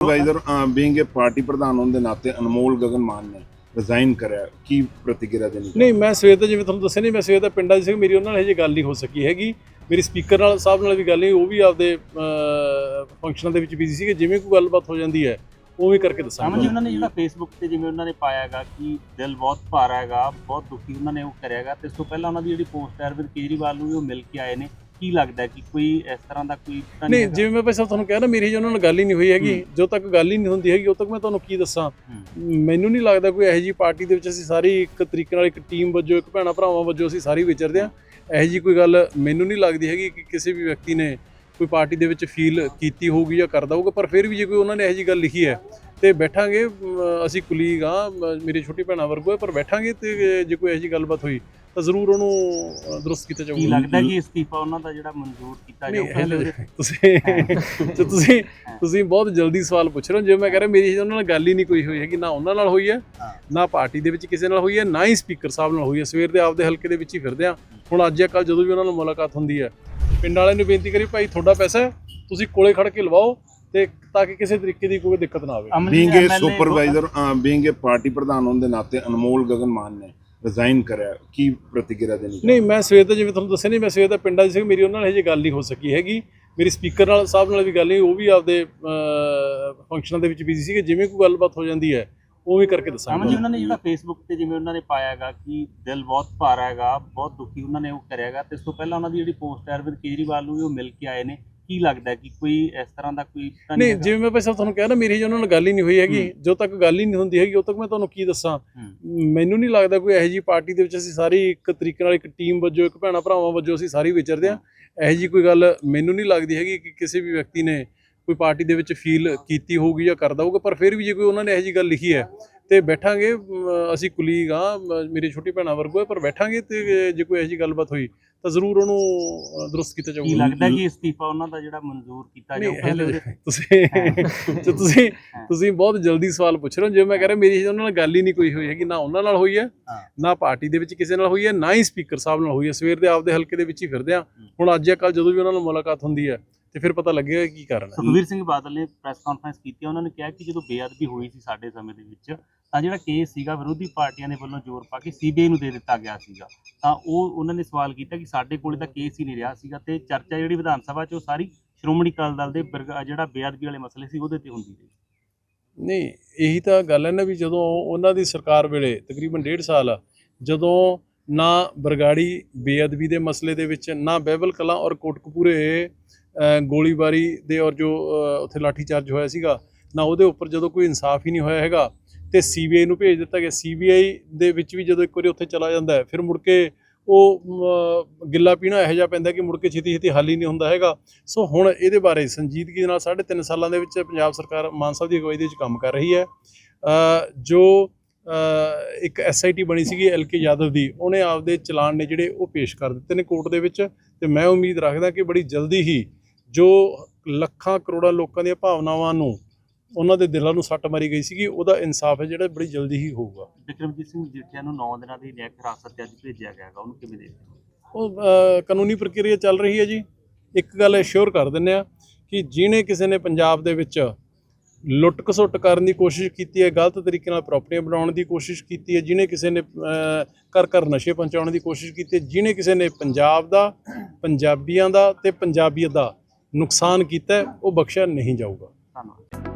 Supervisor being a party ਪ੍ਰਧਾਨ ਹੋਣ ਦੇ ਨਾਤੇ ਅਨਮੋਲ ਗਗਨ ਮਾਨ ਨੇ ਰਿਜ਼ਾਈਨ ਕਰਿਆ। ਕੀ ਪ੍ਰਤੀਕਿਰਿਆ ਦੇਣੀ ਨਹੀਂ ਮੈਂ ਸਵੇਰ ਦਾ ਜਿਵੇਂ ਤੁਹਾਨੂੰ ਦੱਸਿਆ ਨਹੀਂ ਮੈਂ ਸਵੇਰ ਦਾ ਪਿੰਡਾਂ 'ਚ ਸੀ ਮੇਰੀ ਉਹਨਾਂ ਨਾਲ ਹਜੇ ਗੱਲ ਨਹੀਂ ਹੋ ਸਕੀ ਹੈਗੀ। ਮੇਰੀ ਸਪੀਕਰ ਨਾਲ ਸਾਹਿਬ ਨਾਲ ਵੀ ਗੱਲ ਨਹੀਂ ਉਹ ਵੀ ਆਪਦੇ ਫੰਕਸ਼ਨਾਂ ਦੇ ਵਿੱਚ ਬਿਜ਼ੀ ਸੀਗੇ ਜਿਵੇਂ ਕੋਈ ਗੱਲਬਾਤ ਹੋ ਜਾਂਦੀ ਹੈ ਉਵੇਂ ਕਰਕੇ ਅਮਨ ਜੀ ਦੱਸਾਂਗਾ ਉਹਨਾਂ ਨੇ ਜਿਹੜਾ ਫੇਸਬੁੱਕ ਤੇ ਜਿਵੇਂ ਉਹਨਾਂ ਨੇ ਪਾਇਆ ਹੈਗਾ ਕਿ ਦਿਲ ਬਹੁਤ ਭਾਰਾ ਹੈਗਾ ਬਹੁਤ ਦੁਖੀ ਉਹਨਾਂ ਨੇ ਉਹ ਕਰਿਆ ਹੈਗਾ। ਤੇ ਇਸ ਤੋਂ ਪਹਿਲਾਂ ਉਹਨਾਂ ਦੀ ਜਿਹੜੀ ਪੋਸਟ ਹੈ ਅਰਵਿੰਦ ਕੇਜਰੀਵਾਲ ਨੂੰ ਵੀ ਉਹ ਮਿਲ ਕੇ ਆਏ ਨੇ। ਕੀ ਲੱਗਦਾ ਕਿ ਕੋਈ ਇਸ ਤਰ੍ਹਾਂ ਦਾ ਕੋਈ ਤਾਂ ਨਹੀਂ? ਜਿਵੇਂ ਮੈਂ ਪਹਿਲਾਂ ਤੁਹਾਨੂੰ ਕਿਹਾ ਨਾ ਮੇਰੀ ਹਜੇ ਉਹਨਾਂ ਨਾਲ ਗੱਲ ਹੀ ਨਹੀਂ ਹੋਈ ਹੈਗੀ ਜਦੋਂ ਤੱਕ ਗੱਲ ਹੀ ਨਹੀਂ ਹੁੰਦੀ ਹੈਗੀ ਉਦੋਂ ਤੱਕ ਮੈਂ ਤੁਹਾਨੂੰ ਕੀ ਦੱਸਾਂ। ਮੈਨੂੰ ਨਹੀਂ ਲੱਗਦਾ ਕੋਈ ਇਹੋ ਜੀ ਪਾਰਟੀ ਦੇ ਵਿੱਚ ਅਸੀਂ ਸਾਰੀ ਇੱਕ ਤਰੀਕੇ ਨਾਲ ਇੱਕ ਟੀਮ ਵਜੋਂ ਇੱਕ ਭੈਣਾ ਭਰਾਵਾਂ ਵਜੋਂ ਅਸੀਂ ਸਾਰੀ ਵਿਚਰਦੇ ਹਾਂ ਇਹੋ ਜੀ ਕੋਈ ਗੱਲ ਮੈਨੂੰ ਨਹੀਂ ਲੱਗਦੀ ਹੈਗੀ ਕਿ ਕਿਸੇ ਵੀ ਵਿਅਕਤੀ ਨੇ ਕੋਈ ਪਾਰਟੀ ਦੇ ਵਿੱਚ ਫੀਲ ਕੀਤੀ ਹੋਊਗੀ ਜਾਂ ਕਰਦਾ ਹੋਊਗਾ ਪਰ ਫਿਰ ਵੀ ਜੇ ਕੋਈ ਉਹਨਾਂ ਨੇ ਇਹੋ ਜੀ ਗੱਲ ਲਿਖੀ ਹੈ ਤੇ ਬੈਠਾਂਗੇ ਅਸੀਂ ਕੁਲੀਗ ਆ ਮੇਰੀ ਛੋਟੀ ਭੈਣਾ ਵਰਗੋ ਹੈ ਪਰ ਬੈਠਾਂਗੇ ਤੇ ਜੇ ਕੋਈ ਇਹੋ ਜੀ ਗੱਲਬਾਤ ਹੋਈ ਤਾਂ ਜ਼ਰੂਰ ਉਹਨੂੰ ਦਰੁਸਤ ਕੀਤਾ ਕੀ ਜਾਊਗਾ ਲੱਗਦਾ ਕਿ ਇਸਤੀਫਾ ਉਹਨਾਂ ਦਾ ਜਿਹੜਾ ਮਨਜ਼ੂਰ ਕੀਤਾ ਨਹੀਂ ਜਾਊਗਾ ਹਲੇ ਤੁਸੀਂ ਤੇ? ਤੁਸੀਂ ਤੁਸੀਂ ਬਹੁਤ ਜਲਦੀ ਸਵਾਲ ਪੁੱਛ ਰਹੇ ਹੋ ਜਿਵੇਂ ਮੈਂ ਕਹਿ ਰਿਹਾ ਮੇਰੀ ਉਹਨਾਂ ਨਾਲ ਗੱਲ ਹੀ ਨਹੀਂ ਕੋਈ ਹੋਈ ਹੈਗੀ ਨਾ ਉਹਨਾਂ ਨਾਲ ਹੋਈ ਹੈ ਹਾਂ। ਨਾ ਪਾਰਟੀ ਦੇ ਵਿੱਚ ਕਿਸੇ ਨਾਲ ਹੋਈ ਹੈ ਨਾ ਹੀ ਸਪੀਕਰ ਸਾਹਿਬ ਨਾਲ ਹੋਈ ਹੈ। ਸਵੇਰ ਦੇ ਆਪਦੇ ਹਲਕੇ ਦੇ ਵਿੱਚ ਹੀ ਫਿਰਦੇ ਆ ਹੁਣ ਅੱਜ ਜਾਂ ਕੱਲ ਜਦੋਂ ਵੀ ਉਹਨਾਂ ਨਾਲ ਮੁਲਾਕਾਤ ਹੁੰਦੀ ਹੈ ਪਿੰਡ ਵਾਲਿਆਂ ਨੂੰ ਬੇਨਤੀ ਕਰੀ ਭਾਈ ਤੁਹਾਡਾ ਪੈਸਾ ਹੈ, ਤੁਸੀਂ ਕੋਲੇ ਖੜ ਕੇ ਲਵਾਓ ਤੇ ਤਾਂ ਕਿ ਕਿਸੇ ਤਰੀਕੇ ਦੀ ਕੋਈ ਦਿੱਕਤ ਨਾ ਆਵੇ। Aman ji, being a MLA supervisor being a party ਪ੍ਰਧਾਨ ਹੋਣ ਦੇ ਨਾਤੇ ਅਨਮੋਲ ਗਗਨ ਮਾਨ ਨੇ ਰਿਜ਼ਾਈਨ ਕਰਿਆ ਕੀ ਪ੍ਰਤੀਕਿਰਿਆ ਦੇਣੀ ਨਹੀਂ ਮੈਂ ਸਵੇਰ ਦਾ ਜਿਵੇਂ ਤੁਹਾਨੂੰ ਦੱਸਿਆ ਨਹੀਂ ਮੈਂ ਸਵੇਰ ਦਾ ਪਿੰਡਾਂ 'ਚ ਸੀ ਮੇਰੀ ਉਹਨਾਂ ਨਾਲ ਹਜੇ ਗੱਲ ਨਹੀਂ ਹੋ ਸਕੀ ਹੈਗੀ। ਮੇਰੀ ਸਪੀਕਰ ਨਾਲ ਸਾਹਿਬ ਨਾਲ ਵੀ ਗੱਲ ਨਹੀਂ ਉਹ ਵੀ ਆਪਦੇ ਫੰਕਸ਼ਨਾਂ ਦੇ ਵਿੱਚ ਬਿਜ਼ੀ ਸੀਗੇ ਜਿਵੇਂ ਕੋਈ ਗੱਲਬਾਤ ਹੋ ਜਾਂਦੀ ਹੈ ਉਵੇਂ ਕਰਕੇ ਅਮਨ ਜੀ ਦੱਸਾਂਗਾ ਉਹਨਾਂ ਨੇ ਜਿਹੜਾ ਫੇਸਬੁੱਕ ਤੇ ਜਿਵੇਂ ਉਹਨਾਂ ਨੇ ਪਾਇਆ ਹੈਗਾ ਕਿ ਦਿਲ ਬਹੁਤ ਭਾਰਾ ਹੈਗਾ ਬਹੁਤ ਦੁਖੀ ਉਹਨਾਂ ਨੇ ਉਹ ਕਰਿਆ ਹੈਗਾ ਤੇ ਇਸ ਤੋਂ ਪਹਿਲਾਂ ਉਹਨਾਂ ਦੀ ਜਿਹੜੀ ਪੋਸਟ ਹੈ ਅਰਵਿੰਦ ਕੇਜਰੀਵਾਲ ਨੂੰ ਵੀ ਉਹ ਮਿਲ ਕੇ ਆਏ ਨੇ। ਕੀ ਲੱਗਦਾ ਕਿ ਕੋਈ ਇਸ ਤਰ੍ਹਾਂ ਦਾ ਕੋਈ ਤਾਂ ਨਹੀਂ ਹੈਗਾ? ਜਿਵੇਂ ਮੈਂ ਪਹਿਲਾਂ ਤੁਹਾਨੂੰ ਕਿਹਾ ਨਾ ਮੇਰੀ ਉਹਨਾਂ ਨਾਲ ਗੱਲ ਹੀ ਨਹੀਂ ਹੋਈ ਹੈਗੀ। ਜਦੋਂ ਤੱਕ ਗੱਲ ਹੀ ਨਹੀਂ ਹੁੰਦੀ ਹੈਗੀ ਉਦੋਂ ਤੱਕ ਮੈਂ ਤੁਹਾਨੂੰ ਕੀ ਦੱਸਾਂ? ਹੂੰ। ਮੈਨੂੰ ਨਹੀਂ ਲੱਗਦਾ ਕੋਈ ਇਹੋ ਜੀ ਪਾਰਟੀ ਦੇ ਵਿੱਚ ਅਸੀਂ ਸਾਰੀ ਇੱਕ ਤਰੀਕੇ ਨਾਲ ਇੱਕ ਟੀਮ ਵਜੋਂ ਇੱਕ ਭੈਣਾ ਭਰਾਵਾਂ ਵਜੋਂ ਅਸੀਂ ਸਾਰੀ ਵਿਚਰਦੇ ਹਾਂ। ਇਹੋ ਜੀ ਕੋਈ ਗੱਲ ਮੈਨੂੰ ਨਹੀਂ ਲੱਗਦੀ ਹੈਗੀ ਕਿ ਕਿਸੇ ਵੀ ਵਿਅਕਤੀ ਨੇ ਕੋਈ ਪਾਰਟੀ ਦੇ ਵਿੱਚ ਫੀਲ ਕੀਤੀ ਹੋਊਗੀ ਜਾਂ ਕਰਦਾ ਹੋਊਗਾ ਪਰ ਫਿਰ ਵੀ ਜੇ ਕੋਈ ਉਹਨਾਂ ਨੇ ਇਹੋ ਜੀ ਗੱਲ ਲਿਖੀ ਹੈ ਤੇ ਬੈਠਾਂਗੇ ਅਸੀਂ ਕੁਲੀਗ ਆ ਮੇਰੀ ਛੋਟੀ ਭੈਣਾ ਵਰਗੋ ਪਰ ਬੈਠਾਂਗੇ ਤੇ ਜੇ ਕੋਈ ਜੀ ਗੱਲਬਾਤ ਹੋਈ ਤਾਂ ਜ਼ਰੂਰ ਉਹਨੂੰ ਦਰੁਸਤ ਕੀਤਾ ਜਾਊਗਾ। ਲੱਗਦਾ ਕਿ ਇਸਤੀਫਾ ਉਹਨਾਂ ਦਾ ਜਿਹੜਾ ਮਨਜ਼ੂਰ ਕੀਤਾ ਜਾਊਗਾ ਤੁਸੀਂ ਤੇ ਤੁਸੀਂ ਤੁਸੀਂ ਬਹੁਤ ਜਲਦੀ ਸਵਾਲ ਪੁੱਛ ਰਹੇ ਹੋ ਜਿਵੇਂ ਮੈਂ ਕਹਿ ਰਿਹਾ ਮੇਰੀ ਉਹਨਾਂ ਨਾਲ ਗੱਲ ਹੀ ਨਹੀਂ ਕੋਈ ਹੋਈ ਹੈਗੀ ਨਾ ਉਹਨਾਂ ਨਾਲ ਹੋਈ ਹੈ ਹਾਂ। ਨਾ ਪਾਰਟੀ ਦੇ ਵਿੱਚ ਕਿਸੇ ਨਾਲ ਹੋਈ ਹੈ ਨਾ ਹੀ ਸਪੀਕਰ ਸਾਹਿਬ ਨਾਲ ਹੋਈ ਹੈ। ਸਵੇਰ ਦੇ ਆਪਦੇ ਹਲਕੇ ਦੇ ਵਿੱਚ ਹੀ ਫਿਰਦੇ ਆ ਹੁਣ ਅੱਜ ਜਾਂ ਕੱਲ ਜਦੋਂ ਵੀ ਉਹਨਾਂ ਨਾਲ ਮੁਲਾਕਾਤ ਹੁੰਦੀ ਹੈ ਤੇ ਫਿਰ ਪਤਾ ਲੱਗੇਗਾ ਕੀ ਕਾਰਨ ਹੈ। ਸੁਖਵੀਰ ਸਿੰਘ ਬਾਦਲ ਨੇ ਪ੍ਰੈਸ ਕਾਨਫਰੰਸ ਕੀਤੀ ਉਹਨਾਂ ਨੇ ਕਿਹਾ ਕਿ ਜਦੋਂ ਬੇਅਦਬੀ ਹੋਈ ਸੀ ਸਾਡੇ ਸਮੇਂ ਦੇ ਵਿੱਚ ਤਾਂ ਜਿਹੜਾ ਕੇਸ ਸੀਗਾ ਵਿਰੋਧੀ ਪਾਰਟੀਆਂ ਦੇ ਵੱਲੋਂ ਜ਼ੋਰ ਪਾ ਕੇ ਸੀਬੀਆਈ ਨੂੰ ਦੇ ਦਿੱਤਾ ਗਿਆ ਸੀਗਾ। ਤਾਂ ਉਹ ਉਹਨਾਂ ਨੇ ਸਵਾਲ ਕੀਤਾ ਕਿ ਸਾਡੇ ਕੋਲੇ ਤਾਂ ਕੇਸ ਹੀ ਨਹੀਂ ਰਿਹਾ ਸੀਗਾ ਤੇ ਚਰਚਾ ਜਿਹੜੀ ਵਿਧਾਨ ਸਭਾ 'ਚ ਉਹ ਸਾਰੀ ਸ਼੍ਰੋਮਣੀ ਅਕਾਲੀ ਦਲ ਦੇ ਜਿਹੜਾ ਬੇਅਦਬੀ ਵਾਲੇ ਮਸਲੇ ਸੀ ਉਹਦੇ ਤੇ ਹੁੰਦੀ ਰਹੀ। ਨਹੀਂ ਇਹੀ ਤਾਂ ਗੱਲ ਹੈ ਨਾ ਵੀ ਜਦੋਂ ਉਹਨਾਂ ਦੀ ਸਰਕਾਰ ਵੇਲੇ ਤਕਰੀਬਨ ਡੇਢ ਸਾਲ ਜਦੋਂ ਨਾ ਬਰਗਾੜੀ ਬੇਅਦਬੀ ਦੇ ਮਸਲੇ ਦੇ ਵਿੱਚ ਨਾ ਬਹਿਬਲ ਕਲਾਂ ਔਰ ਕੋਟਕਪੂਰੇ ਗੋਲੀਬਾਰੀ ਦੇ ਔਰ ਜੋ ਉੱਥੇ ਲਾਠੀਚਾਰਜ ਹੋਇਆ ਸੀਗਾ ਨਾ ਉਹਦੇ ਉੱਪਰ ਜਦੋਂ ਕੋਈ ਇਨਸਾਫ ਹੀ ਨਹੀਂ ਹੋਇਆ ਹੈਗਾ ਤੇ ਸੀਬੀਆਈ ਨੂੰ ਭੇਜ ਦਿੱਤਾ ਗਿਆ। ਸੀਬੀਆਈ ਦੇ ਵਿੱਚ ਵੀ ਜਦੋਂ ਇੱਕ ਵਾਰੀ ਉੱਥੇ ਚਲਾ ਜਾਂਦਾ ਹੈ ਫਿਰ ਮੁੜ ਕੇ ਉਹ ਗਿੱਲਾ ਪੀਣਾ ਇਹੋ ਜਿਹਾ ਪੈਂਦਾ ਕਿ ਮੁੜ ਕੇ ਛੇਤੀ ਛੇਤੀ ਹੱਲ ਹੀ ਨਹੀਂ ਹੁੰਦਾ ਹੈਗਾ। ਸੋ ਹੁਣ ਇਹਦੇ ਬਾਰੇ ਸੰਜੀਦਗੀ ਦੇ ਨਾਲ 3.5 ਸਾਲਾਂ ਦੇ ਵਿੱਚ ਪੰਜਾਬ ਸਰਕਾਰ ਮਾਨ ਸਾਹਿਬ ਦੀ ਅਗਵਾਈ ਦੇ ਵਿੱਚ ਕੰਮ ਕਰ ਰਹੀ ਹੈ। ਅ, ਜੋ ਅ, ਇੱਕ ਐਸਆਈਟੀ ਬਣੀ ਸੀਗੀ ਐਲਕੇ ਯਾਦਵ ਦੀ ਉਹਨੇ ਆਪਦੇ ਚਲਾਨ ਨੇ ਜਿਹੜੇ ਉਹ ਪੇਸ਼ ਕਰ ਦਿੱਤੇ ਨੇ ਕੋਰਟ ਦੇ ਵਿੱਚ ਤੇ ਮੈਂ ਉਮੀਦ ਰੱਖਦਾ ਕਿ ਬੜੀ ਜਲਦੀ ਹੀ ਜੋ ਲੱਖਾਂ ਕਰੋੜਾਂ ਲੋਕਾਂ ਦੀਆਂ ਭਾਵਨਾਵਾਂ ਨੂੰ ਉਹਨਾਂ ਦੇ ਦਿਲਾਂ ਨੂੰ ਸੱਟ ਮਾਰੀ ਗਈ ਸੀਗੀ ਉਹਦਾ ਇਨਸਾਫ ਹੈ ਜਿਹੜਾ ਬੜੀ ਜਲਦੀ ਹੀ ਹੋਊਗਾ ਵਿਕਰਮਜੀਤ ਸਿੰਘ ਜੀਠਿਆ ਨੂੰ 9 ਦਿਨਾਂ ਦੀ ਨਿਆਇਕ ਹਿਰਾਸਤ 'ਚ ਅੱਜ ਭੇਜਿਆ ਗਿਆ ਹੈਗਾ ਉਹਨੂੰ ਕਿਵੇਂ ਦੇਖਦੇ? ਉਹ ਕਾਨੂੰਨੀ ਪ੍ਰਕਿਰਿਆ ਚੱਲ ਰਹੀ ਹੈ ਜੀ ਇੱਕ ਗੱਲ ਅਸ਼ੋਰ ਕਰ ਦਿੰਦੇ ਆ ਕਿ ਜਿਹਨੇ ਕਿਸੇ ਨੇ ਪੰਜਾਬ ਦੇ ਵਿੱਚ ਲੁੱਟ ਖਸੁੱਟ ਕਰਨ ਦੀ ਕੋਸ਼ਿਸ਼ ਕੀਤੀ ਹੈ ਗਲਤ ਤਰੀਕੇ ਨਾਲ ਪ੍ਰਾਪਰਟੀਆਂ ਬਣਾਉਣ ਦੀ ਕੋਸ਼ਿਸ਼ ਕੀਤੀ ਹੈ ਜਿਹਨੇ ਕਿਸੇ ਨੇ ਘਰ ਘਰ ਨਸ਼ੇ ਪਹੁੰਚਾਉਣ ਦੀ ਕੋਸ਼ਿਸ਼ ਕੀਤੀ ਹੈ ਜਿਹਨੇ ਕਿਸੇ ਨੇ ਪੰਜਾਬ ਦਾ ਪੰਜਾਬੀਆਂ ਦਾ ਤੇ ਪੰਜਾਬੀਅਤ ਦਾ ਨੁਕਸਾਨ ਕੀਤਾ ਉਹ ਬਖਸ਼ਿਆ ਨਹੀਂ ਜਾਊਗਾ। ਧੰਨਵਾਦ।